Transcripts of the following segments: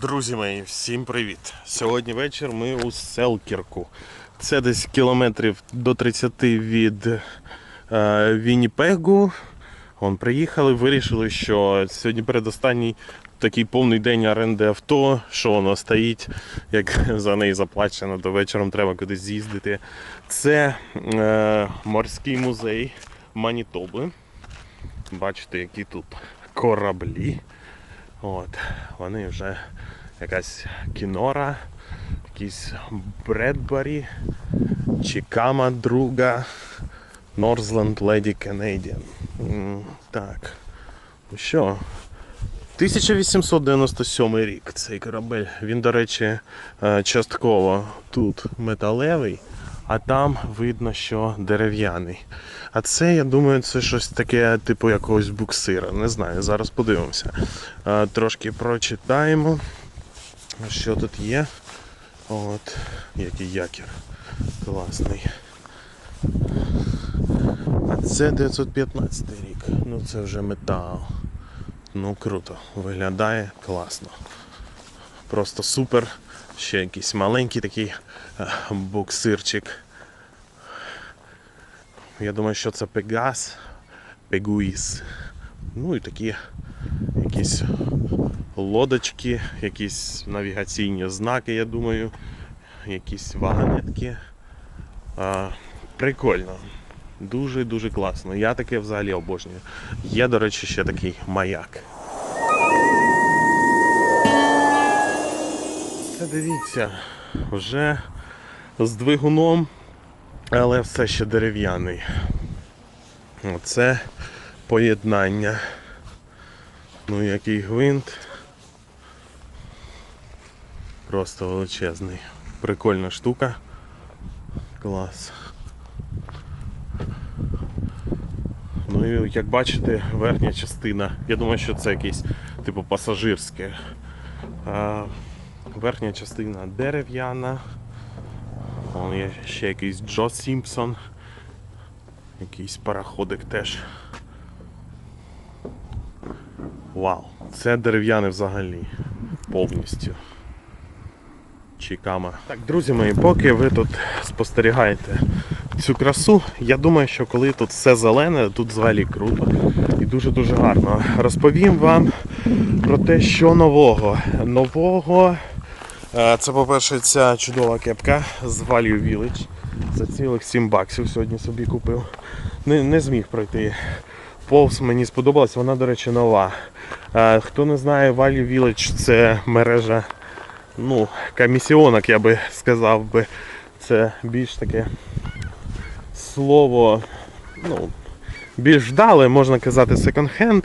Друзі мої, всім привіт! Сьогодні вечір ми у Селкірку. Це десь кілометрів до 30 від е, Вінніпегу. Вон приїхали, вирішили, що сьогодні передостанній такий повний день оренди авто, що воно стоїть, як за неї заплачено, то вечором треба кудись з'їздити. Це е, морський музей Манітоби. Бачите, які тут кораблі. От, вони вже якась кінора, якісь Бредбері, Чікама друга, Northland Lady Canadian. Так. Ну що? 1897 рік цей корабель. Він, до речі, е, частково тут металевий, а там видно, що дерев'яний. А це, я думаю, це щось таке, типу якогось буксира. Не знаю, зараз подивимося. Трошки прочитаємо, що тут є. От, який якір. Класний. А це 915 рік. Ну це вже метал. Ну круто. Виглядає класно. Просто супер. Ще якийсь маленький такий е, буксирчик. Я думаю, що це Пегас, Пегуїс. Ну і такі якісь лодочки, якісь навігаційні знаки, я думаю, якісь вагонетки. А, прикольно. Дуже-дуже класно. Я таке взагалі обожнюю. Є, до речі, ще такий маяк. Це дивіться, вже з двигуном, але все ще дерев'яний. Оце поєднання. Ну який гвинт. Просто величезний. Прикольна штука. Клас. Ну і як бачите, верхня частина. Я думаю, що це якийсь типу пасажирське. Верхня частина дерев'яна. Вон є ще якийсь Джо Сімпсон. Якийсь пароходик теж. Вау, це дерев'яне взагалі. Повністю. Чікама. Так, друзі мої, поки ви тут спостерігаєте цю красу, я думаю, що коли тут все зелене, тут взагалі круто і дуже-дуже гарно. Розповім вам про те, що нового. Нового. Е, Це, по-перше, ця чудова кепка з Value Village. За цілих 7 баксів сьогодні собі купив. Не, не зміг пройти. Повз мені сподобалась, вона, до речі, нова. Е, Хто не знає, Value Village це мережа ну, комісіонок, я би сказав би. Це більш таке слово, ну, більш вдале, можна казати, секонд-хенд,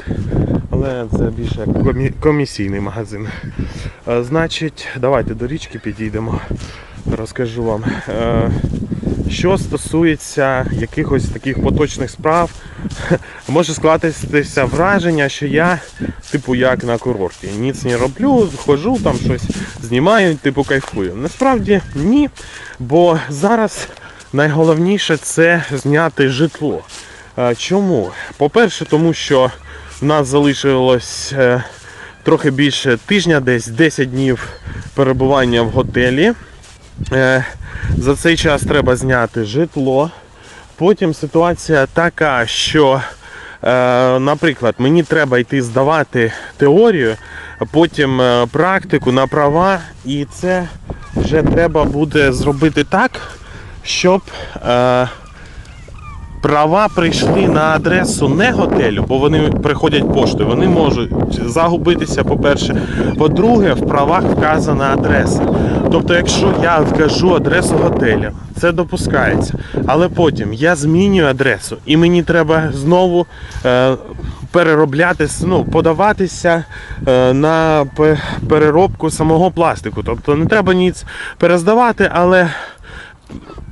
але це більше як комі- комісійний магазин. Е, Значить, давайте до річки підійдемо, розкажу вам. Е, Що стосується якихось таких поточних справ, може скластися враження, що я, типу, як на курорті. Ніц не роблю, ходжу, там щось знімаю, типу кайфую. Насправді ні, бо зараз найголовніше це зняти житло. Е, Чому? По-перше, тому що в нас залишилось е, трохи більше тижня, десь 10 днів перебування в готелі. Е, За цей час треба зняти житло. Потім ситуація така, що, е, наприклад, мені треба йти здавати теорію, потім практику на права, і це вже треба буде зробити так, щоб права прийшли на адресу не готелю, бо вони приходять поштою. Вони можуть загубитися, по-перше. По-друге, в правах вказана адреса. Тобто, якщо я вкажу адресу готелю, це допускається. Але потім я змінюю адресу, і мені треба знову е, переробляти, ну, подаватися е, на переробку самого пластику. Тобто не треба ніц перездавати, але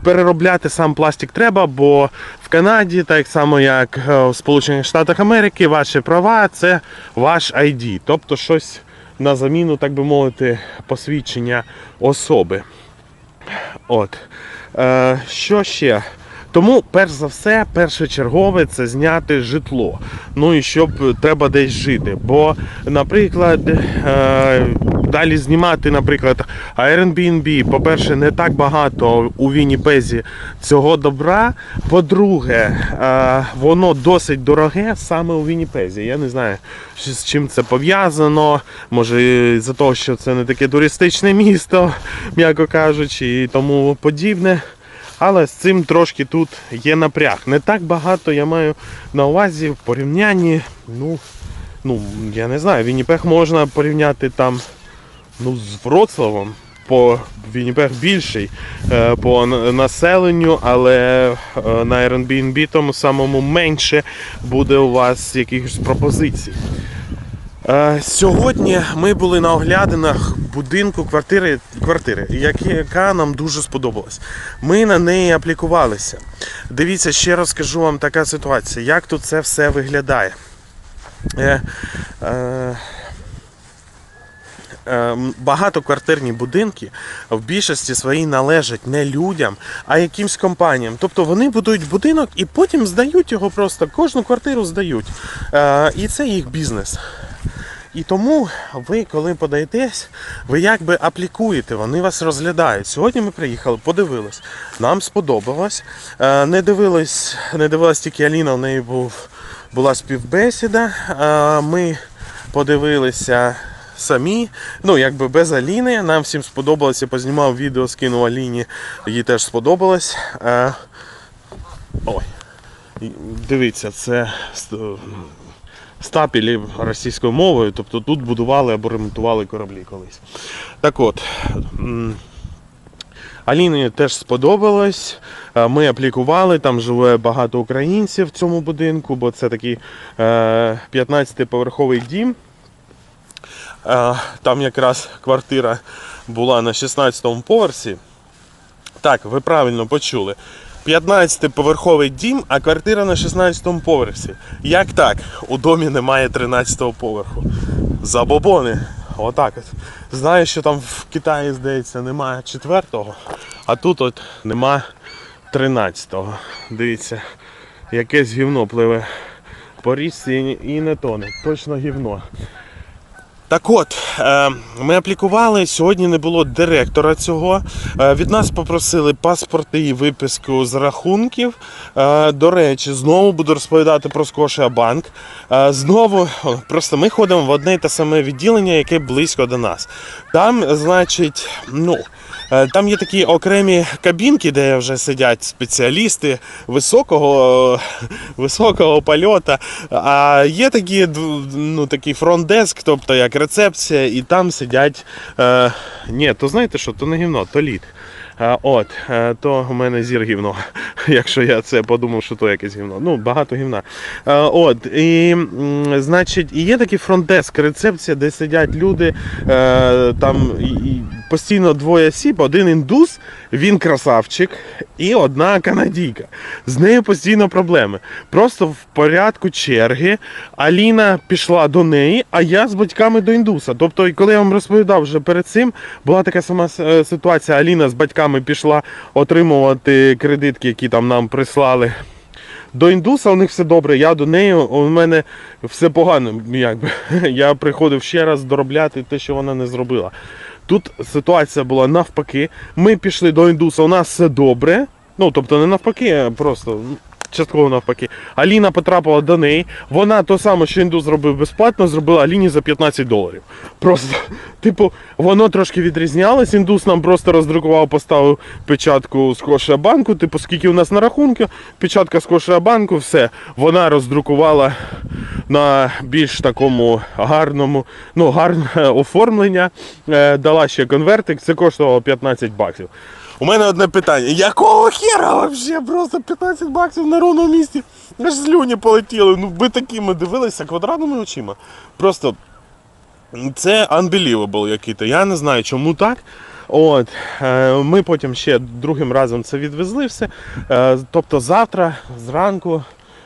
переробляти сам пластик треба, бо в Канаді, так само як е, в Сполучених Штатах Америки, ваші права це ваш ID, тобто щось на заміну, так би мовити, посвідчення особи. От. Е, що ще? Тому, перш за все, першочергове це зняти житло. Ну і щоб треба десь жити. Бо, наприклад, е, далі знімати, наприклад, Airbnb. По-перше, не так багато у Вінніпезі цього добра. По-друге, е, воно досить дороге саме у Вінніпезі. Я не знаю, з чим це пов'язано. Може, за того, що це не таке туристичне місто, м'яко кажучи, і тому подібне. Але з цим трошки тут є напряг. Не так багато я маю на увазі в порівнянні. Ну, ну я не знаю, Вінніпег можна порівняти там ну, з Вроцлавом. По Вінніпег більший е, по населенню, але е, на Airbnb тому самому менше буде у вас якихось пропозицій. Е, Сьогодні ми були на оглядинах будинку квартири, квартири, яка- нам дуже сподобалась. Ми на неї аплікувалися. Дивіться, ще раз скажу вам така ситуація, як тут це все виглядає. Е, е, Багатоквартирні будинки в більшості своїй належать не людям, а якимсь компаніям. Тобто вони будують будинок і потім здають його просто, кожну квартиру здають. Е, І це їх бізнес. І тому ви, коли подаєтесь, ви якби аплікуєте, вони вас розглядають. Сьогодні ми приїхали, подивились. Нам сподобалось. Е, Не дивились, не дивилась тільки Аліна, у неї був, була співбесіда. Е, Ми подивилися самі. Ну, якби без Аліни. Нам всім сподобалося. Познімав відео, скинув Аліні, їй теж сподобалось. Е, Ой. Дивіться, це ст- стапелі російською мовою, тобто тут будували або ремонтували кораблі колись. Так от. Аліні теж сподобалось. Е, Ми аплікували, там живе багато українців в цьому будинку, бо це такий е, 15-поверховий дім. Там якраз квартира була на 16-му поверсі. Так, ви правильно почули. 15-поверховий дім, а квартира на 16-му поверсі. Як так? У домі немає 13-го поверху. Забобони. Отак от. Знаю, що там в Китаї, здається, немає 4-го, а тут от нема 13-го. Дивіться, якесь гівно пливе по річці і не тоне. Точно гівно. Так от, е, ми аплікували. Сьогодні не було директора цього. Е, від нас попросили паспорти і виписку з рахунків. Е, до речі, знову буду розповідати про Скошіабанк. Знову, просто ми ходимо в одне й те саме відділення, яке близько до нас. Там, значить, ну. Е, Там є такі окремі кабінки, де вже сидять спеціалісти високого, високого польоту. А є такі, ну, такий фронт-деск, тобто як рецепція, і там сидять. Е, ні, то знаєте що, то не гівно, то лід. От, е, то у мене зір гівно, якщо я це подумав, що то якесь гівно. Ну, багато гівна. От, і, значить, є такий фронт-деск, рецепція, де сидять люди, е, там постійно двоє осіб, один індус, він красавчик, і одна канадійка. З нею постійно проблеми. Просто в порядку черги Аліна пішла до неї, а я з батьками до індуса. Тобто, коли я вам розповідав вже перед цим, була така сама е, ситуація. Аліна з батьками пішла отримувати кредитки, які там нам прислали. До індуса у них все добре, я до неї, у мене все погано. Якби. Я приходив ще раз доробляти те, що вона не зробила. Тут ситуація була навпаки. Ми пішли до індуса, у нас все добре. Ну, тобто не навпаки, а просто частково навпаки. Аліна потрапила до неї. Вона то саме, що індус зробив безплатно, зробила Аліні за 15 доларів. Просто, типу, воно трошки відрізнялось. Індус нам просто роздрукував, поставив печатку з Кошея банку, типу, скільки у нас на рахунку, печатка з Кошея банку, все. Вона роздрукувала на більш такому гарному, ну, гарне оформлення. Е, дала ще конвертик, це коштувало 15 баксів. У мене одне питання. Якого хера вообще? Просто 15 баксів на ровному місці. Аж слюні полетіли. Ну ви такими дивилися квадратними очима. Просто це unbelievable який-то. Я не знаю, чому так. От, е, ми потім ще другим разом це відвезли все. Е, тобто завтра зранку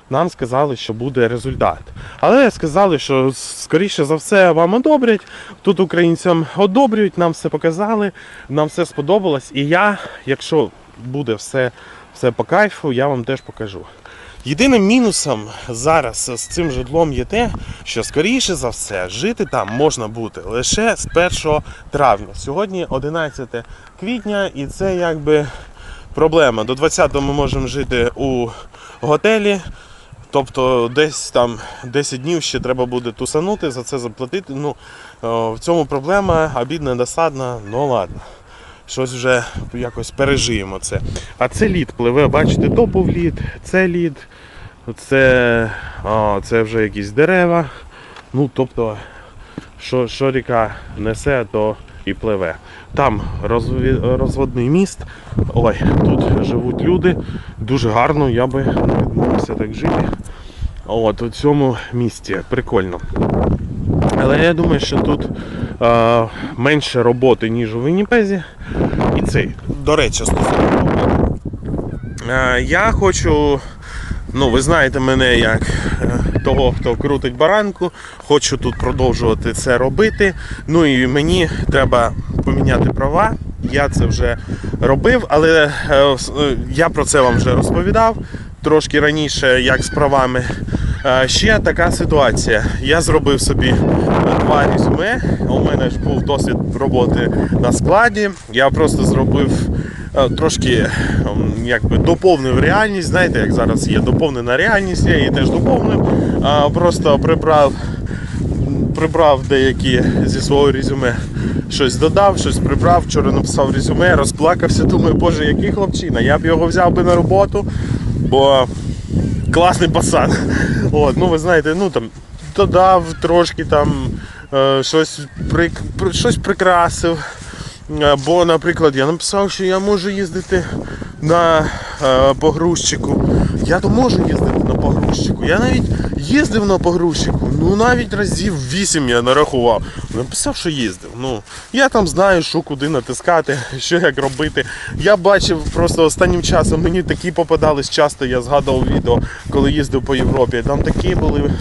нам сказали, що буде результат. Але сказали, що скоріше за все вам одобрять. Тут українцям одобрюють, нам все показали, нам все сподобалось. І я, якщо буде все, все по кайфу, я вам теж покажу. Єдиним мінусом зараз з цим житлом є те, що скоріше за все жити там можна бути лише з 1 травня. Сьогодні 11 квітня, і це якби проблема. До 20-го ми можемо жити у готелі. Тобто десь там 10 днів ще треба буде тусанути, за це заплатити. Ну, в цьому проблема, обідна, досадна, ну ладно. Щось вже якось пережиємо це. А це лід пливе, бачите, то був лід, це лід, це, о, це вже якісь дерева. Ну, тобто, що, що ріка несе, то і пливе. Там розводний міст. Ой, тут живуть люди. Дуже гарно, я би не відмовився так жити. От, у цьому місті. Прикольно. Але я думаю, що тут е, менше роботи, ніж у Вінніпезі. І цей. До речі, стосовно. Е, я хочу. Ну, ви знаєте мене як е, того, хто крутить баранку. Хочу тут продовжувати це робити. Ну і мені треба поміняти права. Я це вже робив, але е, е, я про це вам вже розповідав трошки раніше, як з правами. Ще така ситуація. Я зробив собі два резюме. У мене ж був досвід роботи на складі. Я просто зробив трошки ем, якби доповнив реальність. Знаєте, як зараз є доповнена реальність, я її теж доповнив. Просто прибрав прибрав деякі зі свого резюме. Щось додав, щось прибрав. Вчора написав резюме, розплакався. Думаю, боже, який хлопчина. Я б його взяв би на роботу, бо класний пацан. От, ну ви знаєте, ну там додав трошки там е, щось, щось прикрасив. Бо, наприклад, я написав, що я можу їздити на е, погрузчику. Я то можу їздити на погрузчику. Я навіть їздив на погрузчику. Ну навіть разів вісім я нарахував. Написав, що їздив. Ну, я там знаю, що куди натискати, що як робити. Я бачив просто останнім часом мені такі попадались часто, я згадував відео, коли їздив по Європі. Там такі були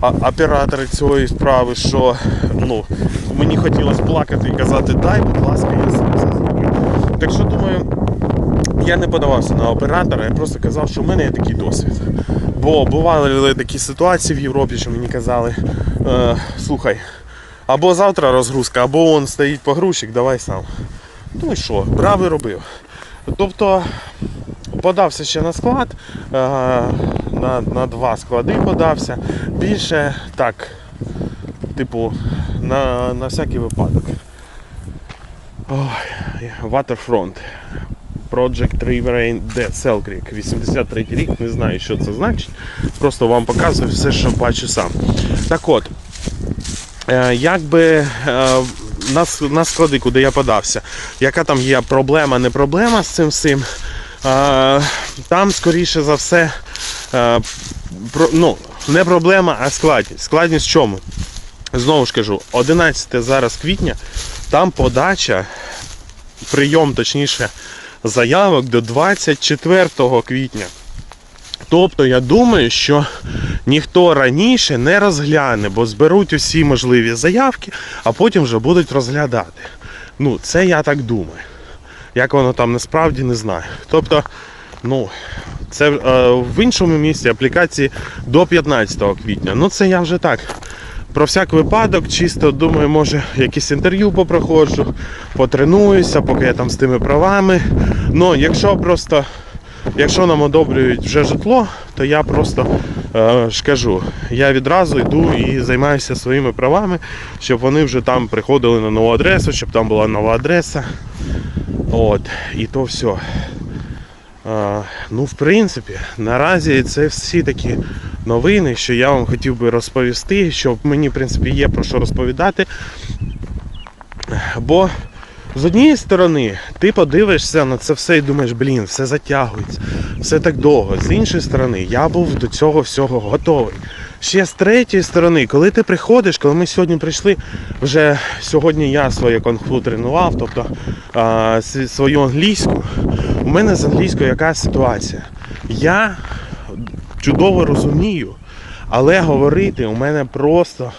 оператори цієї справи, що ну, мені хотілося плакати і казати, дай, будь ласка, я сам це зроблю. Так що думаю, я не подавався на оператора, я просто казав, що в мене є такий досвід. Бо бували такі ситуації в Європі, що мені казали, е, слухай, або завтра розгрузка, або он стоїть погрузчик, давай сам. Ну і що, брав і робив. Тобто подався ще на склад, е, на, на два склади подався. Більше так, типу, на, на всякий випадок. Ой, Waterfront. Project Riverine Dead Cell Creek. 83 рік, не знаю, що це значить. Просто вам показую все, що бачу сам. Так от, е, якби е, на, склади, куди я подався, яка там є проблема, не проблема з цим всім. Там, скоріше за все, ну, не проблема, а складність. Складність в чому? Знову ж кажу, 11 зараз квітня, там подача, прийом, точніше, заявок до 24 квітня. Тобто я думаю, що ніхто раніше не розгляне, бо зберуть усі можливі заявки, а потім вже будуть розглядати. Ну, це я так думаю. Як воно там насправді не знаю. Тобто, ну, це е, в іншому місці аплікації до 15 квітня. Ну, це я вже так. Про всяк випадок, чисто думаю, може якісь інтерв'ю попроходжу, потренуюся, поки я там з тими правами. Ну, якщо просто, якщо нам одобрюють вже житло, то я просто е, ж кажу, я відразу йду і займаюся своїми правами, щоб вони вже там приходили на нову адресу, щоб там була нова адреса. От, і то все. Ну, в принципі, наразі це всі такі новини, що я вам хотів би розповісти, що мені, в принципі, є про що розповідати. Бо з однієї сторони, ти подивишся на це все і думаєш, блін, все затягується, все так довго. З іншої сторони, я був до цього всього готовий. Ще з третьої сторони, коли ти приходиш, коли ми сьогодні прийшли, вже сьогодні я своє конфу тренував, тобто а, свою англійську. У мене з англійською яка ситуація? Я чудово розумію, але говорити у мене просто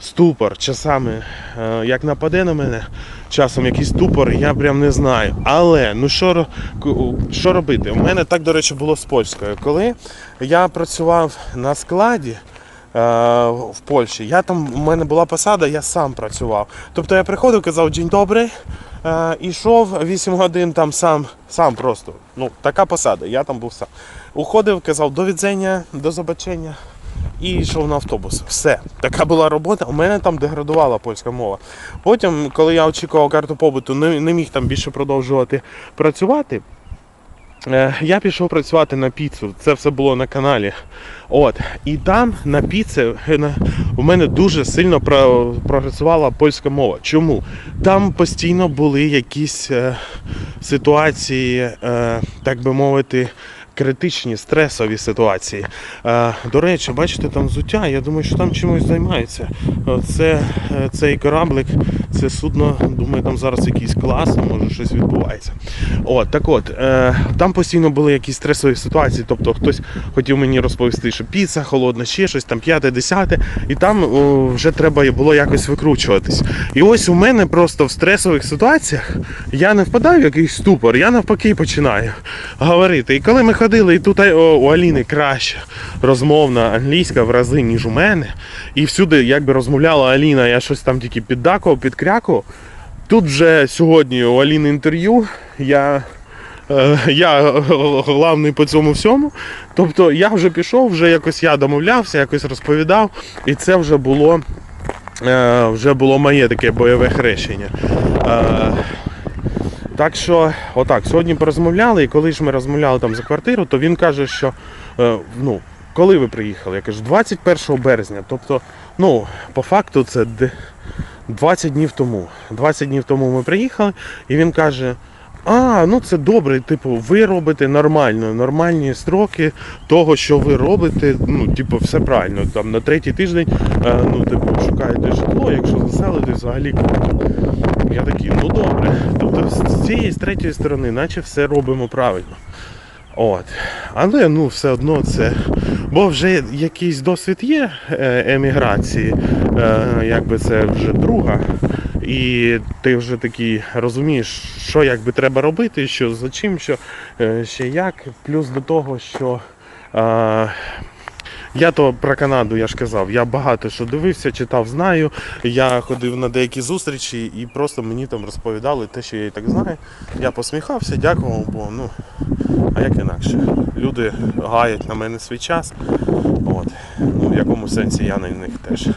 ступор часами, е, як нападе на мене, часом якийсь тупор, я прям не знаю. Але ну що, що робити? У мене так, до речі, було з польською. Коли я працював на складі. Е, В Польщі. Я там, у мене була посада, я сам працював. Тобто я приходив, казав День добрий, е, ішов 8 годин там сам, сам просто. Ну, така посада, я там був сам. Уходив, казав до відзення, до забачення і йшов на автобус. Все. Така була робота. У мене там деградувала польська мова. Потім, коли я очікував карту побуту, не, не міг там більше продовжувати працювати. Е, Я пішов працювати на піцу. Це все було на каналі. От. І там на піці е, у мене дуже сильно прогресувала польська мова. Чому? Там постійно були якісь е, ситуації, так би мовити, критичні, стресові ситуації. До речі, бачите, там взуття, я думаю, що там чимось займаються. Це, цей кораблик, це судно, думаю, там зараз якийсь клас, може щось відбувається. От, так от, е, там постійно були якісь стресові ситуації, тобто хтось хотів мені розповісти, що піца холодна, ще щось там п'яте, десяте, і там о, вже треба було якось викручуватись. І ось у мене просто в стресових ситуаціях я не впадаю в якийсь ступор, я навпаки починаю говорити. І коли ми ходили, і тут о, у Аліни краща розмовна англійська в рази, ніж у мене, і всюди якби розмовляла Аліна, я щось там тільки піддакував, підкрякував. Тут вже сьогодні у Аліни інтерв'ю. Я, е, я головний по цьому всьому. Тобто я вже пішов, вже якось я домовлявся, якось розповідав, і це вже було, е, вже було моє таке бойове хрещення. Е, так що, отак, сьогодні порозмовляли, і коли ж ми розмовляли там за квартиру, то він каже, що ну, коли ви приїхали? Я кажу, 21 березня. Тобто, ну, по факту це 20 днів тому. 20 днів тому ми приїхали, і він каже: А, ну це добре, типу, ви робите нормально, нормальні строки того, що ви робите. Ну, типу, все правильно. Там на третій тиждень, е, ну, типу, шукаєте житло, якщо заселитесь, взагалі круто. Я такий, ну добре. Тобто з цієї з третьої сторони, наче все робимо правильно. От. Але ну все одно це. Бо вже якийсь досвід є е, еміграції, е, якби це вже друга. І ти вже такий розумієш, що якби треба робити, що за чим, що е, ще як. Плюс до того, що. Е, я то про Канаду, я ж казав, я багато що дивився, читав, знаю. Я ходив на деякі зустрічі і просто мені там розповідали те, що я і так знаю. Я посміхався, дякував, бо ну, а як інакше. Люди гаять на мене свій час. От. Ну, в якому сенсі я на них теж.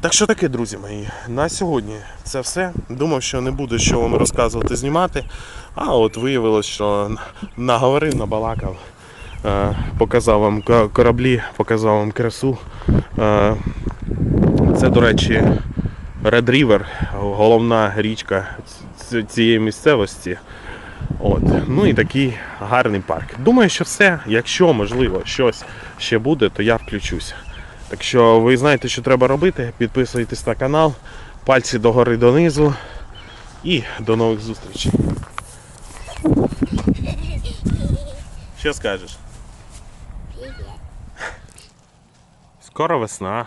Так що таке, друзі мої, на сьогодні це все. Думав, що не буде що вам розказувати, знімати. А от виявилось, що наговорив, набалакав. Е, Показав вам кораблі, показав вам красу. Е, Це, до речі, Red River, головна річка цієї місцевості. От. Ну і такий гарний парк. Думаю, що все. Якщо можливо щось ще буде, то я включуся. Так що ви знаєте, що треба робити. Підписуйтесь на канал, пальці догори донизу. І до нових зустрічей. Що скажеш? Скоро весна.